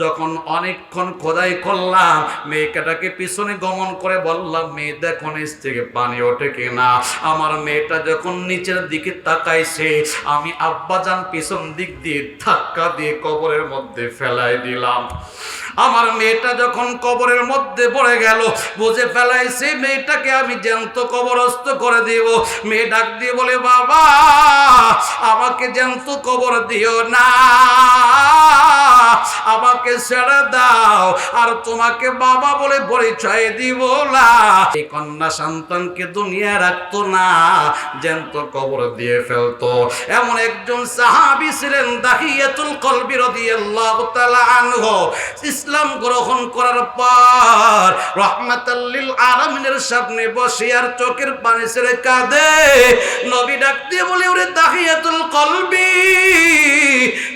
যখন অনেকক্ষণ খোদাই করলাম, মেয়েটাকে পিছনে গমন করে বললাম, মেয়ে, দেখো নিচ থেকে পানি ওঠে কিনা? আমার মেয়েটা যখন নিচের দিকে তাকাইছে, আমি আব্বাজান পিছন দিক দিয়ে ধাক্কা দিয়ে কবরের মধ্যে ফেলাই দিলাম। আমার মেয়েটা যখন কবরের মধ্যে পড়ে গেল, বুঝে ফেলাইছে, মেয়েটাকে আমি জ্যান্ত কবরস্থ করে দিব। মেয়ে ডাক দিয়ে বলে, বাবা, আমাকে জ্যান্ত কবর দিও না। আমাকে ছেড়ে দাও। আর তোমাকে বাবা বলে পরিচয় দিব না। এই কন্যা সন্তানকে দুনিয়া রাখতো না, জ্যান্ত কবর দিয়ে ফেলতো। এমন একজন সাহাবি ছিলেন, দাহিয়াতুল কলবি রাদিয়াল্লাহু তাআলা আনহু। ইসলাম গ্রহণ করার পর রহমাতাল্লিল আরামিনের সামনে বসে আর চোখের পানি ছেড়ে কাঁদে। নবী ডাক দিয়ে বলে, ওরে দাহিয়াতুল কলবি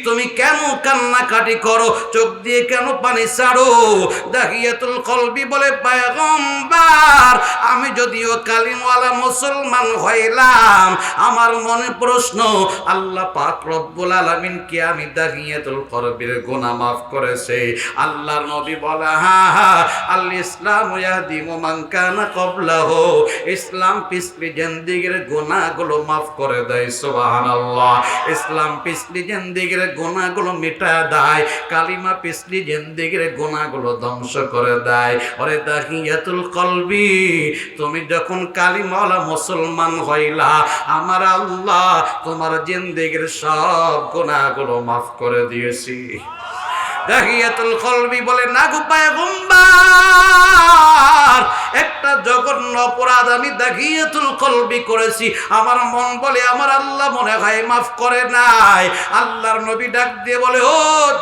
তুমি কেন কান্নাকাটি করো? চোখ দিয়ে কেন পানি ছাড়ো? দাহিয়াতুল কলবি বলে পায়গম্বার, আমি যদিও কালিমওয়ালা মুসলমান হইলাম, আমার মনে প্রশ্ন, আল্লাহ পাক রব্বুল আলামিন কি আমি দাহিয়াতুল কলবির গুনাহ মাফ করেছে? আল্লাহর নবী বলে, হা হা, আল ইসলাম ইয়াহদি মান কানা ক্বাবলাহু, ইসলাম পিছলি জিন্দেগির গুনাহগুলো মাফ করে দেয়, সুবহানাল্লাহ। ইসলাম পিছলি জিন্দেগির গুনাহগুলো মেটা দেয়, কালিমা পিছলি জেন্দিগিরে গোনাগুলো ধ্বংস করে দেয়। ওরে দাহিয়াতুল কলবি, তুমি যখন কালিমাওয়ালা মুসলমান হইলা, আমার আল্লাহ তোমার জেন্দিগির সব গোনাগুলো মাফ করে দিয়েছি। দাহিয়াতুল কলবি বলে, না গো পায়গম্বার, একটা জঘন্য অপরাধ আমি দাহিয়াতুল কলবি করেছি। আমার মন বলে, আমার আল্লাহ মনে হয় মাফ করে নাই। আল্লাহর নবী ডাক দিয়ে বলে, ও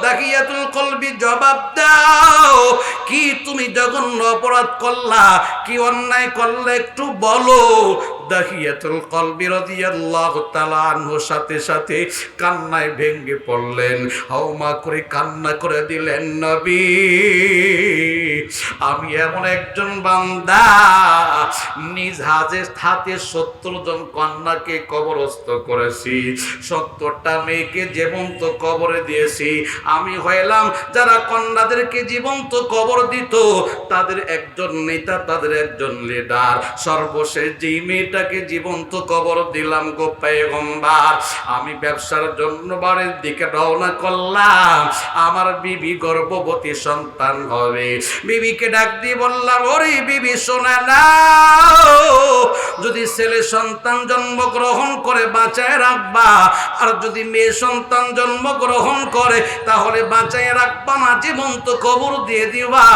দাহিয়াতুল কলবি জবাব দাও। কি তুমি জঘন্য অপরাধ করলা? কি অন্যায় করলে একটু বলো। দাহিয়াতুল কলবি রাদিয়াল্লাহু তাআলা আনহুর সাথে সাথে কান্নায় ভেঙ্গে পড়লেন। হাওমা করে কান্না করে দিলেন, নবী, আমি এমন একজন বান্দা, নিজ হাজে হাতে সত্তর জন কন্যাকে কবরস্থ করেছি। সত্তরটা মেয়েকে জীবন্ত কবরে দিয়েছি। আমি হইলাম যারা কন্যাদেরকে জীবন্ত কবর দিত, তাদের একজন নেতা, তাদের একজন লিডার সর্বশেষ যেই মেয়েটাকে জীবন্ত কবর দিলাম গো পেগম্বার আমি ব্যবসার জন্য বাড়ির দিকে রওনা করলাম। আমার বিবি গর্ভবতী সন্তান হবে। বিবিকে ডাক দিয়ে বললাম, ওরে বিবি, শোনা না যদি ছেলে সন্তান জন্মগ্রহণ করে বাঁচায় রাখবা। আর যদি মেয়ে সন্তান জন্মগ্রহণ করে, তাহলে বাঁচায় রাখবা না জীবন্ত কবর দিয়ে দিবা।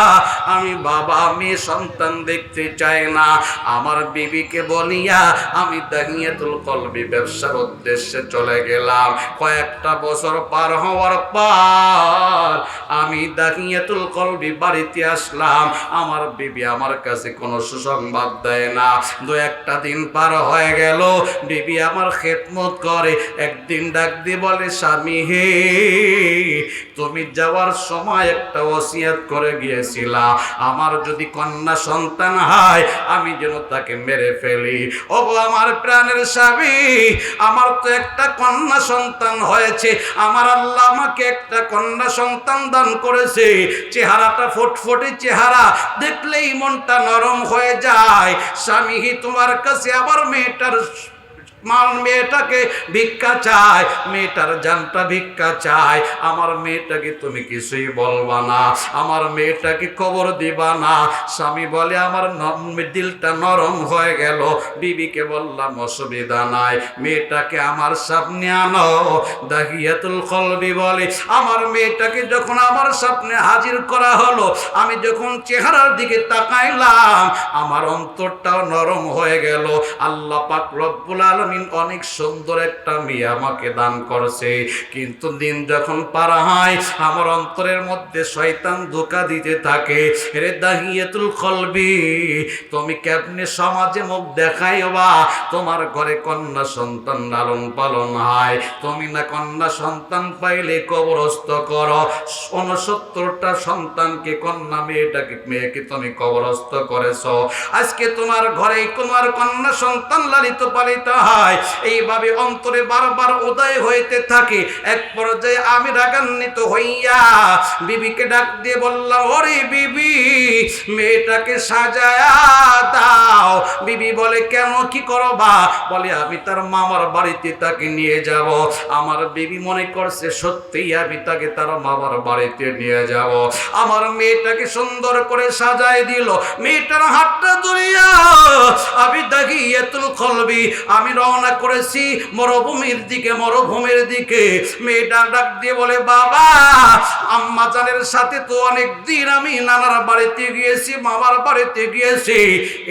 আমি বাবা, মেয়ে সন্তান দেখতে চাই না। আমার বিবিকে বলিয়া আমি দাহিয়াতুল কলবি ব্যবসার উদ্দেশ্যে চলে গেলাম। কয়েকটা বছর পার হওয়ার পর আমি দাহিয়াতুল কলবি বাড়িতে আসলাম। আমার বিবি আমার কাছে কোনো সুসংবাদ দেয় না। দু একটা দিন পার হয়ে গেল, বিবি আমার খেদমত করে। একদিন ডাক দিয়ে বলে, স্বামী হে, তুমি যাওয়ার সময় একটা ওসিয়াত করে গিয়েছিলা। আমার যদি কন্যা সন্তান হয়, আমি যেন তাকে মেরে ফেলি। ও আমার প্রাণের স্বামী, আমার তো একটা কন্যা সন্তান হয়েছে। আমার আল্লাহ আমাকে একটা কন্যা সন্তান দান করেছে। চেহারাটা ফুটফুটে চেহারা, দেখলেই মনটা নরম হয়ে যায়। স্বামী তোমার কাছে, আবার মেয়েটার মার মেয়েটাকে ভিক্ষা চায়, মেয়েটার জানটা ভিক্ষা চায়। আমার মেয়েটাকে তুমি কিছুই বলবা না, আমার মেয়েটাকে কবর দিবা না। স্বামী বলে, আমার দিলটা নরম হয়ে গেল। বিবিকে বললাম, অসুবিধা নাই, মেয়েটাকে আমার সামনে আনো। দাহিয়াতুল কলবি বলে, আমার মেয়েটাকে যখন আমার সামনে হাজির করা হলো, আমি যখন চেহারার দিকে তাকাইলাম, আমার অন্তরটাও নরম হয়ে গেল। আল্লাহ পাক রব্বুল আলমিন অনেক সুন্দর একটা মেয়ে আমাকে দান করছে। কিন্তু দিন যখন পারা হয়, আমার অন্তরের মধ্যে শয়তান ধোকা দিতে থাকে। রে দাহিয়াতুল কলবি, তুমি কেমনে সমাজে মুখ দেখাইবা তোমার ঘরে কন্যা সন্তান লালন পালন হয়। তুমি না কন্যা সন্তান পাইলে কবরস্থ করো। উনসত্তরটা সন্তানকে কন্যা মেয়েটাকে, মেয়েকে তুমি কবরস্থ করেছ। আজকে তোমার ঘরে তোমার কন্যা সন্তান লালিত পালিত হয়। যায় এইভাবে অন্তরে বারবার উদয় হইতে থাকে। এক পর্যায়ে আমি রাগান্বিত হইয়া বিবিকে ডাক দিয়ে বললাম, ওরে বিবি, মেয়েটাকে সাজায়া দাও। বিবি বলে, কেন? কি করবা? বলে, আমি তার মামার বাড়িতে তাকে নিয়ে যাব। আমার বিবি মনে করছে সত্যিই আমি তাকে তার মামার বাড়িতে নিয়ে যাব। আমার মেয়েটাকে সুন্দর করে সাজায় দিল। মেয়েটার হাতটা ধরিয়া আমি দেখি এতুল খলবি, আমি রওনা করেছি মরুভূমির দিকে মরুভূমির দিকে। মেয়েটা ডাক দিয়ে বলে, বাবা, আম্মা জানের সাথে তো অনেক দিন আমি নানার বাড়িতে গিয়েছি, মামার বাড়িতে গিয়েছি।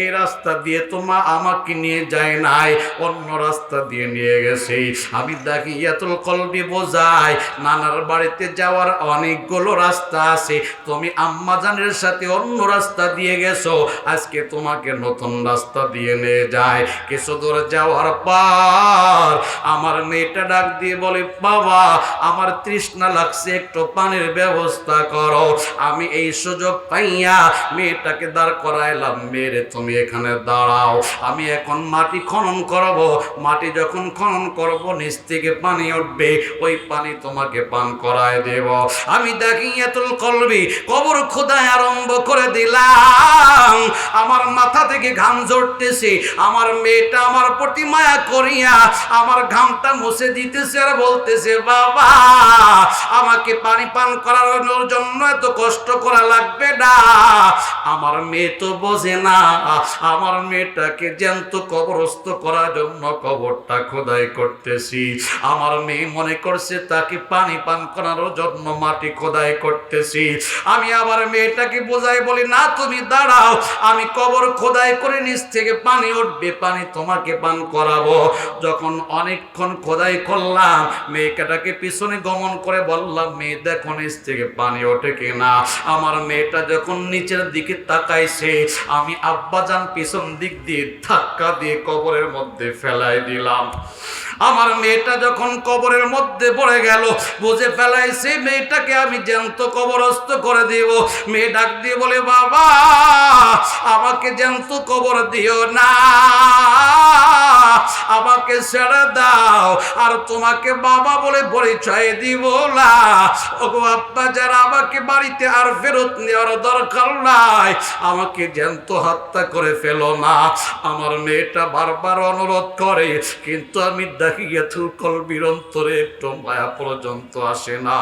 এই রাস্তা দিয়ে তো মা আমাকে নিয়ে যায় নাই, অন্য রাস্তা দিয়ে নিয়ে গেছে। আমি দেখি এতুল কলবি বোঝাই নানার বাড়িতে যাওয়ার অনেকগুলো রাস্তা আছে। তুমি আম্মা জানের সাথে অন্য রাস্তা দিয়ে গেছো, আজকে তোমাকে নতুন রাস্তা দিয়ে নিয়ে যায়। কিছু দূর যাওয়ার পর আমার মেয়েটা ডাক দিয়ে বলে, বাবা, আমার তৃষ্ণা লাগছে, একটু পানির ব্যবস্থা করো। আমি এই সুযোগ পাইয়া মেয়েটাকে দাঁড় করাইলাম। মেয়েরে তুমি এখানে দাঁড়াও। আমি এখন মাটি খনন করব। মাটি যখন খনন করব, নিচ থেকে পানি উঠবে। ওই পানি তোমাকে পান করায় দেব। আমি দেখি এতুল কলবি কবর খোদায় আরম্ভ করে দিলাম। আমার মাথা থেকে ঘাম ঝরতেছে। আমার মেয়েটা আমার প্রতি মায়া করিয়া আমার ঘামটা মুছে দিতেছে আর বলতেছে, বাবা, আমাকে পানি পান করানোর জন্য এত কষ্ট করা লাগবে না। আমার মেয়ে তো বোঝে না। আমার মেয়েটাকে জ্যান্ত কবরস্থ করার জন্য কবরটা খোদাই করতেছি। আমার মেয়ে মনে করছে তাকে পানি পান করানোর জন্য মাটি খোদাই করতেছি। আমি আবার মেয়েটাকে বোঝাই বলি, না, তুমি দাঁড়াও। আমি কবর খোদাই করে নিচ থেকে পানি উঠবে। পানি তোমাকে পান করাবো। যখন অনেকক্ষণ খোদাই করলাম, মেয়েটাকে পিছনে গমন করে বললাম, মেয়ে, দেখো নিচ থেকে পানি ওঠে কিনা? আমার মেয়েটা যখন নিচের দিকে তাকাইছে, আমি আব্বাজান পিছন দিক দিয়ে ধাক্কা দিয়ে কবরের মধ্যে ফেলাই দিলাম। আমার মেয়েটা যখন কবরের মধ্যে পড়ে গেল, বুঝে ফেলাইছে, মেয়েটাকে আমি জ্যান্ত কবরস্থ করে দিব। মেয়ে ডাক দিয়ে বলে, বাবা আমাকে জ্যান্ত কবর দিও না। আমাকে ছেড়ে দাও, আর তোমাকে বাবা বলে পরিচয় দিব না। ওগো আব্বা, যারা আমাকে বাড়িতে আর ফেরত নেওয়ার দরকার নাই, আমাকে জ্যান্ত হত্যা করে ফেলো না। আমার মেয়েটা বারবার অনুরোধ করে, কিন্তু আমি দেখিয়ে থুকল বিরন্তরে একটু মায়া পর্যন্ত আসে না।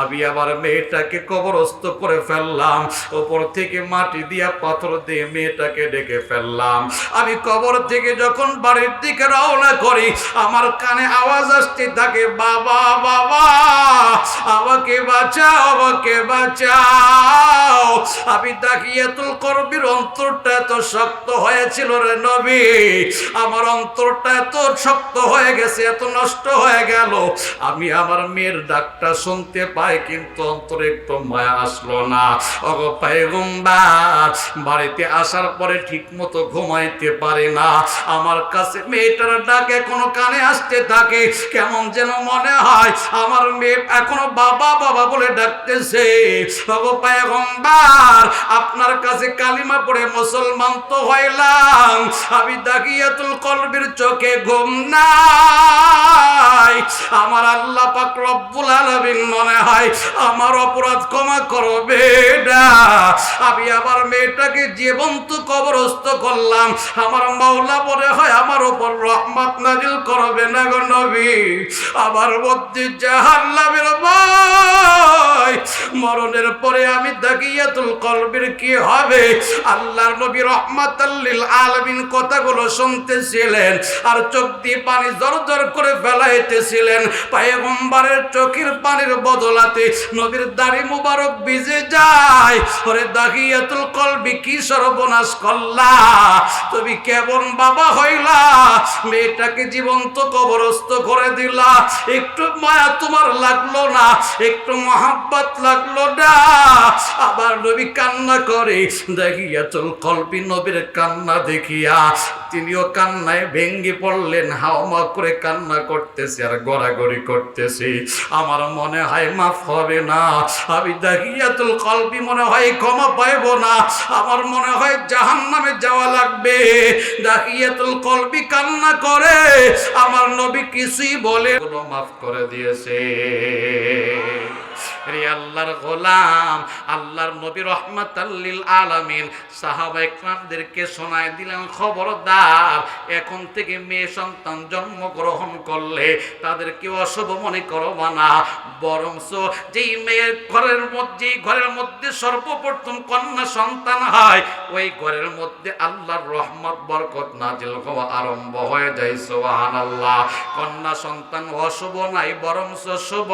আমি আবার মেয়েটাকে কবরস্থ করে ফেললাম। ওপর থেকে মাটি দিয়া পাথর দিয়ে মেয়েটাকে ডেকে ফেললাম। আমি কবর থেকে যখন বাড়ির দিকে রওনা করি, আমার কানে আওয়াজ আসতে থাকে, বাবা বাবা, আমাকে বাঁচাও আমাকে বাঁচাও। আমি তাকিয়ে তুল করবির অন্তরটা এত শক্ত হয়েছিল রে নবী। আমার অন্তরটা এত শক্ত হয়ে গেছে, এত নষ্ট হয়ে গেল। আমি আমার মেয়ের ডাকটা শুনতে পাই, কিন্তু অন্তরে একটু মায়া আসলো না। অগো পাইগুম্বার বাড়িতে আসার পরে ঠিক মতো ঘুমাইতে পারে না। আমার কাছে মেয়েটার ডাক এখনও কানে আসতে থাকে। কেমন যেন মনে হয় আমার মেয়ে এখনও বাবা বাবা বলে ডাকতেছে। আপনার কাছে কালিমা পড়ে মুসলমান তো হইলাম। আমি দাকিয়াতুল কলবের চোখে ঘুম নাই। আমার আল্লাহ পাক রব্বুল আলামিন মনে হয় আমার অপরাধ ক্ষমা করবে না। আমি আবার মেয়েটাকে জীবন্ত কবরস্থ করলাম। আমার মাওলা মনে হয়, আমার উপর রহমত নাজিল করবে না গো নবী। আমার মধ্যে জাহান্নামের ভয়। মরণের পরে আমি দাকিয়াতুল কলবের কি হবে? আল্লাহর নবী রহমাতাল্লিল আলামিন কথাগুলো শুনতেছিলেন আর চোখ দিয়ে পানি জর জর করে ফেলাইতেছিলেন। পায়গম্বরের চোখের পানির বদলাতে নবীর দাড়ি মুবারক ভিজে যায়। ওরে দাকিয়াতুল কলবি কি সর্বনাশ করলা। তুমি কেমন বাবা হইলা? মেয়েটাকে জীবন্ত কবরস্থ করে দিলা। একটু মায়া তোমার লাগল না, একটু মহাব্বত লাগল না। আবার নবী কান্না করে দেখিয়াতুল কলবি নবীর কান্না দেখিয়া তিনিও কান্নায় ভেঙ্গে পড়লেন, হাওমা করে কান্না করতেছে আর গড়াগড়ি করতেছে। আমার মনে হয় মাফ হবে না। আমি দাহিয়াতুল কলবি মনে হয় ক্ষমা পাইব না। আমার মনে হয় জাহান নামে যাওয়া লাগবে। দাহিয়াতুল কলবি কান্না করে। আমার নবী কিছুই বলে মাফ করে দিয়েছে। রে আল্লাহর গোলাম, আল্লাহর নবী রহমাতাল্লিল আলামিন। সাহাবা ইকরামদেরকে শোনায় দিলেন খবরদার, এখন থেকে মেয়ে সন্তান জন্মগ্রহণ করলে তাদেরকে অশুভ মনে করবা না। বরংস যেই মেয়ের ঘরের মধ্যে ঘরের মধ্যে সর্বপ্রথম কন্যা সন্তান হয়, ওই ঘরের মধ্যে আল্লাহর রহমত, বরকত নাজিল হওয়া আরম্ভ হয়ে যায় সোহান আল্লাহ কন্যা সন্তান অশুভ নাই বরংস শুভ।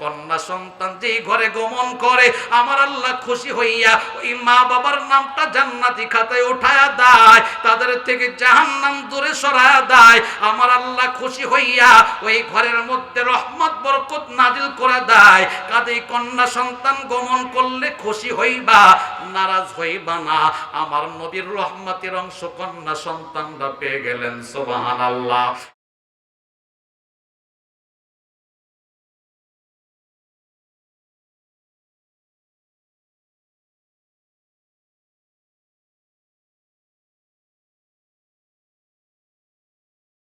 কন্যা সন্তান যেই ঘরে গমন করে, আমার আল্লাহ খুশি হইয়া ওই মা বাবার নামটা জান্নাতি খাতায় উঠায়া দেয়, তাদের থেকে জাহান্নাম দূরে দেয়, আমার আল্লাহ খুশি হইয়া ওই ঘরের মধ্যে রহমত, বরকত নাজিল করে দেয় কাজেই কন্যা সন্তান গমন করলে খুশি হইবা, নারাজ হইবা না, আমার নবীর রহমতের অংশ কন্যা সন্তানরা পেয়ে গেলেন, সুবহানাল্লাহ।